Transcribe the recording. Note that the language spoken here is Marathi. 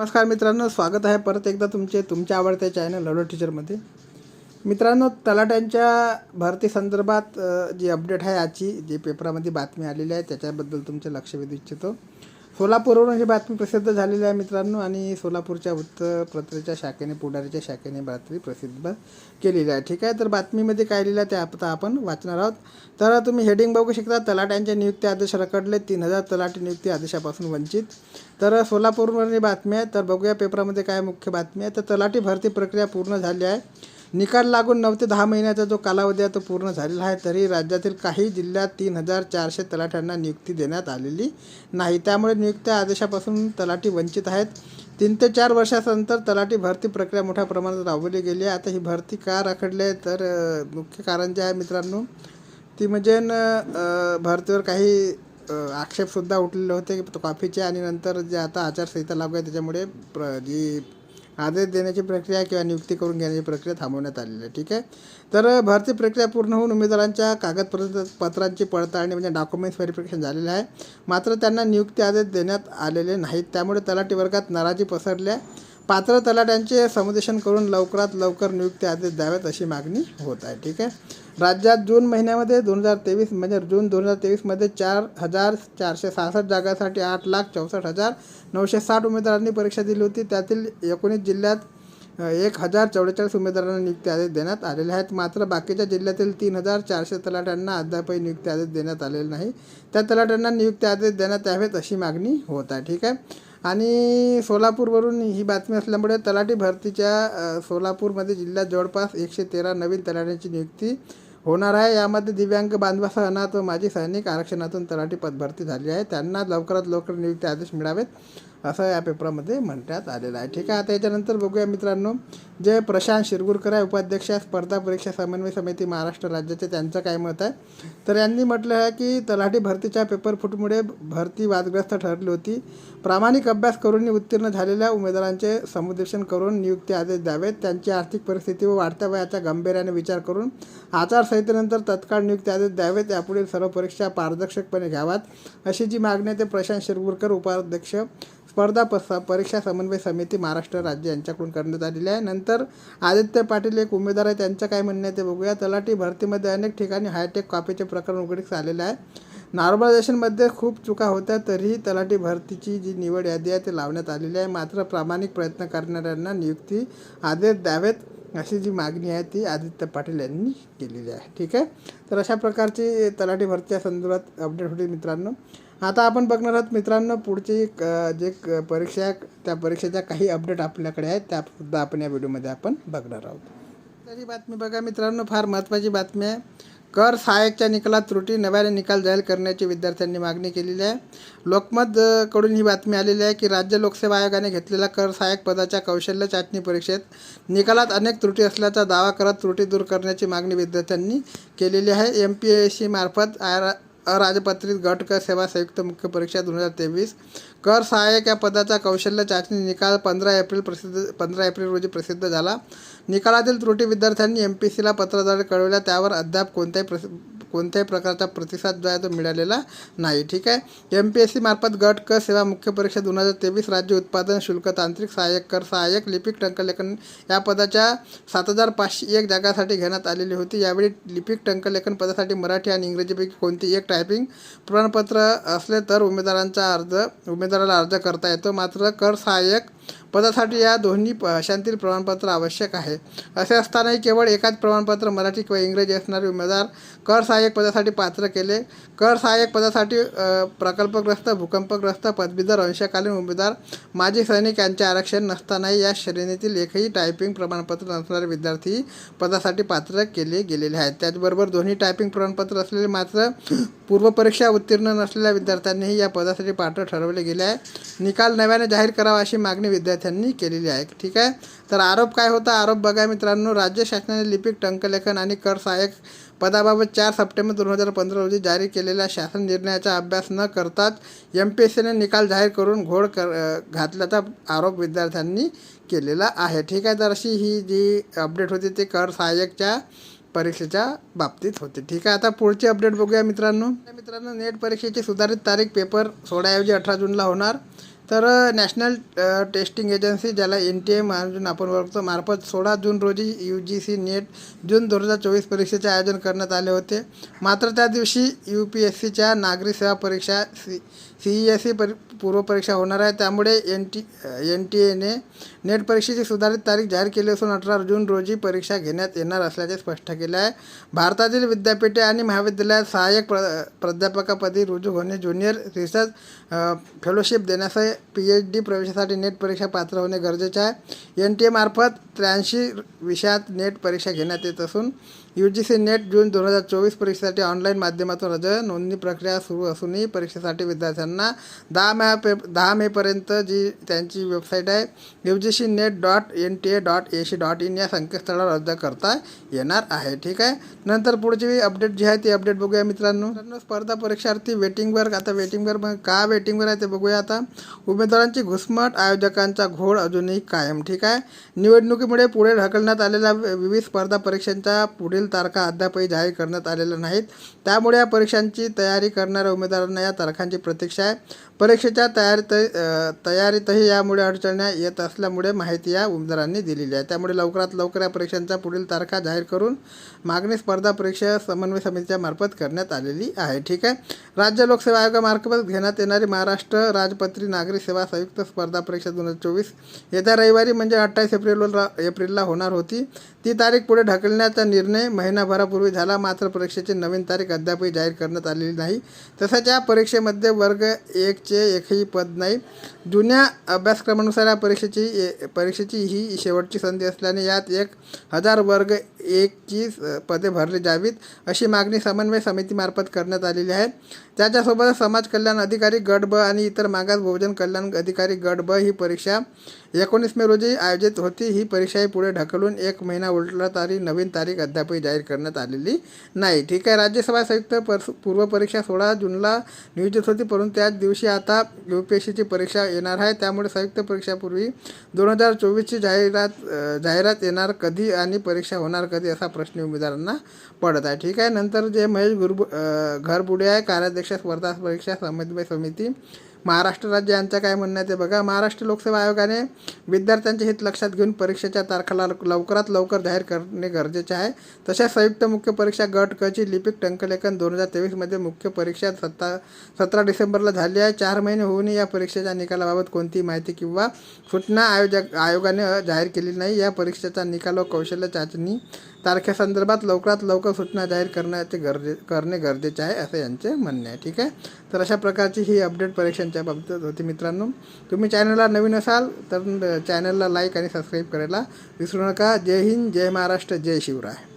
नमस्कार मित्रांनो स्वागत आहे परत एकदा तुमचे तुमच्या आवडत्या चॅनल लढो टीचरमध्ये मित्रांनो तलाट्यांच्या भरती संदर्भात जी अपडेट आहे आजची जी पेपरामध्ये बातमी आलेली आहे त्याच्याबद्दल तुमचे लक्ष वेधू इच्छितो. सोलापूरवरून ही बातमी प्रसिद्ध झालेली आहे मित्रांनो आणि सोलापूरच्या वृत्तपत्राच्या शाखेने पुढारीच्या शाखेने बातमी प्रसिद्ध केलेली आहे. ठीक आहे तर बातमीमध्ये काय लिहिलं आहे ते आता आपण वाचणार आहोत. तर तुम्ही हेडिंग बघू शकता तलाट्यांचे नियुक्ती आदेश रखडले तीन हजार तलाठी नियुक्ती आदेशापासून वंचित. तर सोलापूरवरून ही बातमी आहे तर बघूया पेपरामध्ये काय मुख्य बातमी आहे. तर तलाठी भरती प्रक्रिया पूर्ण झाली आहे. निकाल लागून नऊ ते दहा महिन्याचा जो कालावधी आहे तो पूर्ण झालेला आहे तरी राज्यातील काही जिल्ह्यात तीन हजार चारशे तलाठ्यांना नियुक्ती देण्यात आलेली नाही. त्यामुळे नियुक्त्या आदेशापासून तलाठी वंचित आहेत. तीन ते चार वर्षानंतर तलाठी भरती प्रक्रिया मोठ्या प्रमाणात राबवली गेली आहे. आता ही भरती का राखडली आहे तर मुख्य कारण जे आहे मित्रांनो ती म्हणजे न भरतीवर काही आक्षेपसुद्धा उठलेले होते की कॉफीचे आणि नंतर जे आता आचारसंहिता लागू आहे त्याच्यामुळे प्र जी आदेश देण्याची प्रक्रिया किंवा नियुक्ती करून घेण्याची प्रक्रिया थांबवण्यात आलेली आहे. ठीक आहे? तर भरती प्रक्रिया पूर्ण होऊन उमेदवारांच्या कागदपत्र पत्रांची पडताळणी म्हणजे डॉक्युमेंट्स व्हेरिफिकेशन झालेलं आहे. मात्र त्यांना नियुक्ती आदेश देण्यात आलेले नाहीत. त्यामुळे तलाठी वर्गात नाराजी पसरली आहे. पात्र तलाट्यांचे समुदेशन करून लवकरात लवकर नियुक्ती आदेश द्यावेत अशी मागणी होत आहे. ठीक आहे? राज्यात जून महिन्यामध्ये दोन हजार तेवीस म्हणजे जून दोन हजार तेवीसमध्ये चार हजार चारशे सहासष्ट जागासाठी आठ लाख चौसष्ट हजार नऊशे साठ उमेदवारांनी परीक्षा दिली होती. त्यातील एकोणीस जिल्ह्यात एक हजार चौवेचाळीस उमेदवारांना नियुक्ती आदेश देण्यात आलेले आहेत. मात्र बाकीच्या जिल्ह्यातील तीन हजार चारशे तलाट्यांना अद्यापही नियुक्ती आदेश देण्यात आलेले नाही. त्या तलाट्यांना नियुक्ती आदेश देण्यात यावेत अशी मागणी होत आहे. ठीक आहे? आणि सोलापूरवरून ही बातमी असल्यामुळे तलाठी भरतीच्या सोलापूरमध्ये जिल्ह्यात जवळपास एकशे तेरा नवीन तलाट्यांची नियुक्ती होणार आहे. यामध्ये दिव्यांग बांधवासह अनाथ व माजी सैनिक आरक्षणातून तलाठी पदभरती झाली आहे. त्यांना लवकरात लवकर नियुक्ती आदेश मिळावेत असं या पेपरामध्ये म्हणण्यात आलेलं आहे. ठीक आहे आता याच्यानंतर बघूया मित्रांनो. जे प्रशांत शिरगुरकर आहे उपाध्यक्ष आहे स्पर्धा परीक्षा समन्वय समिती महाराष्ट्र राज्याचे त्यांचं काय मत आहे? तर यांनी म्हटलं आहे की तलाठी भरतीच्या पेपर फुटमुळे भरती वादग्रस्त ठरली होती. प्रामाणिक अभ्यास करून उत्तीर्ण झालेल्या उमेदवारांचे समुदेशन करून नियुक्ती आदेश द्यावेत. त्यांची आर्थिक परिस्थिती व वाढत्या वयाचा गंभीर्याने विचार करून आचारसंहितेनंतर तत्काळ नियुक्ती आदेश द्यावेत. यापुढील सर्व परीक्षा पारदर्शकपणे घ्याव्यात अशी जी मागणी आहे ते प्रशांत शिरगुरकर उपाध्यक्ष स्पर्धा पसा परीक्षा समन्वय समिती महाराष्ट्र राज्य यांच्याकडून करण्यात आलेली आहे. नंतर आदित्य पाटील एक उमेदवार आहे. त्यांचं काय म्हणणं आहे ते बघूया. तलाठी भरतीमध्ये अनेक ठिकाणी हायटेक कॉपीचे प्रकरण उघडीस आलेलं आहे. नॉर्मलायझेशनमध्ये खूप चुका होत्या तरीही तलाठी भरतीची जी निवड यादी आहे ती लावण्यात आलेली आहे. मात्र प्रामाणिक प्रयत्न करणाऱ्यांना नियुक्ती आदेश द्यावेत अशी जी मागणी आहे ती आदित्य पाटील यांनी केलेली आहे. ठीक आहे? तर अशा प्रकारची तलाठी भरतीच्या संदर्भात अपडेट होती मित्रांनो. आता आपण बघणार आहोत मित्रांनो पुढची जे क- परीक्षा आहे, त्या परीक्षेच्या काही अपडेट आपल्याकडे आहेत त्यासुद्धा आपण या व्हिडिओमध्ये आपण बघणार आहोत. तरी बातमी बघा मित्रांनो फार महत्त्वाची बातमी आहे. कर सहाय्यकच्या निकालात त्रुटी नव्याने निकाल जाहीर करण्याची विद्यार्थ्यांनी मागणी केलेली आहे. लोकमतकडून ही बातमी आलेली आहे की राज्य लोकसेवा आयोगाने घेतलेल्या कर सहाय्यक पदाच्या कौशल्य चाचणी परीक्षेत निकालात अनेक त्रुटी असल्याचा दावा करत त्रुटी दूर करण्याची मागणी विद्यार्थ्यांनी केलेली आहे. एम पी एस सीमार्फत आर आय अराजपत्रित गट कर सेवा संयुक्त मुख्य परीक्षा दोन हजार तेवीस. कर सहाय्यक या पदाचा कौशल्य चाचणी निकाल पंधरा एप्रिल प्रसिद्ध पंधरा एप्रिल रोजी प्रसिद्ध झाला. निकालातील त्रुटी विद्यार्थ्यांनी एम पी सीला पत्राद्वारे कळवल्या त्यावर अद्याप कोणत्याही प्रसि कोणत्याही प्रकारचा प्रतिसाद जो आहे तो मिळालेला नाही ठीक आहे? एम पी एस सी मार्फत गट क सेवा मुख्य परीक्षा दोन हजार तेवीस राज्य उत्पादन शुल्क तांत्रिक सहाय्यक कर सहाय्यक लिपिक टंकलेखन या पदाच्या सात हजार पाचशे एक जागासाठी घेण्यात आलेली होती. यावेळी लिपिक टंकलेखन पदासाठी मराठी आणि इंग्रजीपैकी कोणती एक टायपिंग प्रमाणपत्र असले तर उमेदवारांचा अर्ज उमेदवाराला अर्ज करता येतो. मात्र कर सहाय्यक पदासाठी या दोन्ही भाषांतील प्रमाणपत्र आवश्यक आहे. असे असतानाही केवळ एकाच प्रमाणपत्र मराठी किंवा इंग्रजी असणारे उमेदवार कर सहाय्यक पदासाठी पात्र केले. कर सहाय्यक पदासाठी प्रकल्पग्रस्त भूकंपग्रस्त पदवीधर अंशकालीन उमेदवार माजी सैनिक यांचे आरक्षण नसतानाही या श्रेणीतील एकही टायपिंग प्रमाणपत्र नसणारे विद्यार्थी पदासाठी पात्र केले गेलेले आहेत. त्याचबरोबर दोन्ही टायपिंग प्रमाणपत्र असलेले मात्र पूर्वपरीक्षा उत्तीर्ण नसलेल्या विद्यार्थ्यांनीही या पदासाठी पात्र ठरवले गेले आहे. निकाल नव्याने जाहीर करावा अशी मागणी विद्यार्थी विद्यार्थ्यांनी केलेली आहे. ठीक आहे? तर आरोप काय होता? आरोप बघा मित्रांनो राज्य शासनाने लिपिक टंकलेखन आणि कर सहाय्यक पदाबाबत चार सप्टेंबर दोन हजार पंधरा रोजी जारी केलेल्या शासन निर्णयाचा अभ्यास न करताच एम पी एस सीने निकाल जाहीर करून घोड कर घातल्याचा आरोप विद्यार्थ्यांनी केलेला आहे. ठीक आहे? तर अशी ही जी अपडेट होती ती कर सहाय्यकच्या परीक्षेच्या बाबतीत होते. ठीक आहे? आता पुढची अपडेट बघूया मित्रांनो. मित्रांनो नेट परीक्षेची सुधारित तारीख पेपर सोळाऐवजी अठरा जूनला होणार. तर नॅशनल टेस्टिंग एजन्सी ज्याला एन टी ए म्हणून आपण ओळखतो मार्फत सोळा जून रोजी यू जी सी नेट जून दोन हजार चोवीस परीक्षेचे आयोजन करण्यात आले होते. मात्र त्या दिवशी यू पी एस सीच्या नागरी सेवा परीक्षा C C E S C परी पूर्वपरीक्षा होणार आहे. त्यामुळे एन टी एन टी एने नेट परीक्षेची सुधारित तारीख जाहीर केली असून अठरा जून रोजी परीक्षा घेण्यात येणार असल्याचे स्पष्ट केले आहे. भारतातील विद्यापीठे आणि महाविद्यालयात सहाय्यक प्र प्राध्यापकापदी रुजू होणे ज्युनियर रिसर्च फेलोशिप देण्यासह पी एच डी प्रवेशासाठी नेट परीक्षा पात्र होणे गरजेचे आहे. एन टी एमार्फत त्र्याऐंशी विषयात नेट परीक्षा घेण्यात येत असून यू जी सी नेट जून दोन हजार चोवीस परीक्षेसाठी ऑनलाईन माध्यमातून अर्ज नोंदणी प्रक्रिया सुरू असूनही परीक्षेसाठी विद्यार्थ्यांना दहा मे पे दहा मेपर्यंत जी त्यांची वेबसाईट आहे U G C NET dot N T A dot A C dot in या संकेतस्थळावर अर्ज करता येणार आहे. ठीक आहे? नंतर पुढची अपडेट जी आहे ती अपडेट बघूया मित्रांनो. स्पर्धा परीक्षार्थी वेटिंगवर आता वेटिंगवर मग म्हणजे का वेटिंगवर आहे ते बघूया आता. उमेदवारांची घुसमट आयोजकांचा घोळ अजूनही कायम. ठीक आहे? निवडणुकीमुळे पुढे ढकलण्यात आलेल्या वि- विविध स्पर्धा परीक्षांच्या पुढील तारखा अद्यापही जाहीर करण्यात आलेल्या नाहीत. त्यामुळे या परीक्षांची तयारी करणाऱ्या उमेदवारांना या तारखांची प्रतीक्षा आहे. परीक्षेच्या तयारीत तयारीतही यामुळे अडचणी येत असल्यामुळे माहिती या उमेदवारांनी दिलेली आहे. त्यामुळे लवकरात लवकर या परीक्षांच्या पुढील तारखा जाहीर करून मागणी स्पर्धा परीक्षा समन्वय समितीच्या मार्फत करण्यात आलेली आहे. ठीक आहे? राज्य लोकसेवा आयोगामार्फत घेण्यात येणारी महाराष्ट्र राजपत्री नागरी सेवा संयुक्त स्पर्धा परीक्षा दोन हजार चोवीस येत्या रविवारी म्हणजे अठ्ठावीस एप्रिलला एप्रिलला होणार होती. ती तारीख पुढे ढकलण्याचा निर्णय महिनाभरापूर्वी झाला. मात्र परीक्षेची नवीन तारीख अद्यापही जाहीर करण्यात आलेली नाही. तसंच या परीक्षेमध्ये वर्ग एक एकचे एकही पद नाही. जुन्या अभ्यासक्रमानुसार या परीक्षेची ए- परीक्षेची ही शेवटची संधी असल्याने यात एक हजार वर्ग एकची पदे भरली जावीत अशी मागणी समन्वय समितीमार्फत करण्यात आलेली आहे. त्याच्यासोबत समाज कल्याण अधिकारी गट ब आणि इतर मागास बहुजन कल्याण अधिकारी गट ब ही परीक्षा एकोणीस मे रोजी आयोजित होती. ही परीक्षाही पुढे ढकलून एक महिना उलटला तरी नवीन तारीख अद्यापही जाहीर करण्यात आलेली नाही. ठीक आहे. राज्यसभा संयुक्त पर पूर्व परीक्षा सोळा जूनला नियोजित होती परंतु त्याच दिवशी आता यू पी एस सीची परीक्षा येणार आहे. त्यामुळे संयुक्त परीक्षापूर्वी दोन हजार चोवीसची जाहिरात जाहिरात येणार कधी आणि परीक्षा होणार कधी असा प्रश्न उमेदवारांना पडत आहे. ठीक आहे. नंतर जे महेश गुरबु घरबुडे आहे कार्याध्यक्ष स्पर्धा परीक्षा समन्वय समिती महाराष्ट्र राज्य यांचं काय म्हणणं आहे ते बघा. महाराष्ट्र लोकसेवा आयोगाने विद्यार्थ्यांचे हित लक्षात घेऊन परीक्षेच्या तारखेला लवकरात लवकर जाहीर करणे गरजेचे आहे. तसेच संयुक्त मुख्य परीक्षा गट कची लिपिक टंकलेखन दोन हजार तेवीसमध्ये मुख्य परीक्षा सत्ता सतरा डिसेंबरला झाली आहे. चार महिने होऊनही या परीक्षेच्या निकालाबाबत कोणतीही माहिती किंवा सूचना आयोजक आयोगाने जाहीर केली नाही. या परीक्षेचा निकाल व कौशल्य चाचणी तारखेसंदर्भात लवकरात लवकर सूचना जाहीर करण्याचे गरजे करणे गरजेचे आहे असे यांचे म्हणणे आहे. ठीक आहे? तर अशा प्रकारची ही अपडेट परीक्षांच्या बाबतीत होती मित्रांनो. तुम्ही चॅनलला नवीन असाल तर चॅनलला लाईक आणि सबस्क्राईब करायला विसरू नका. जय हिंद जय महाराष्ट्र जय शिवराय.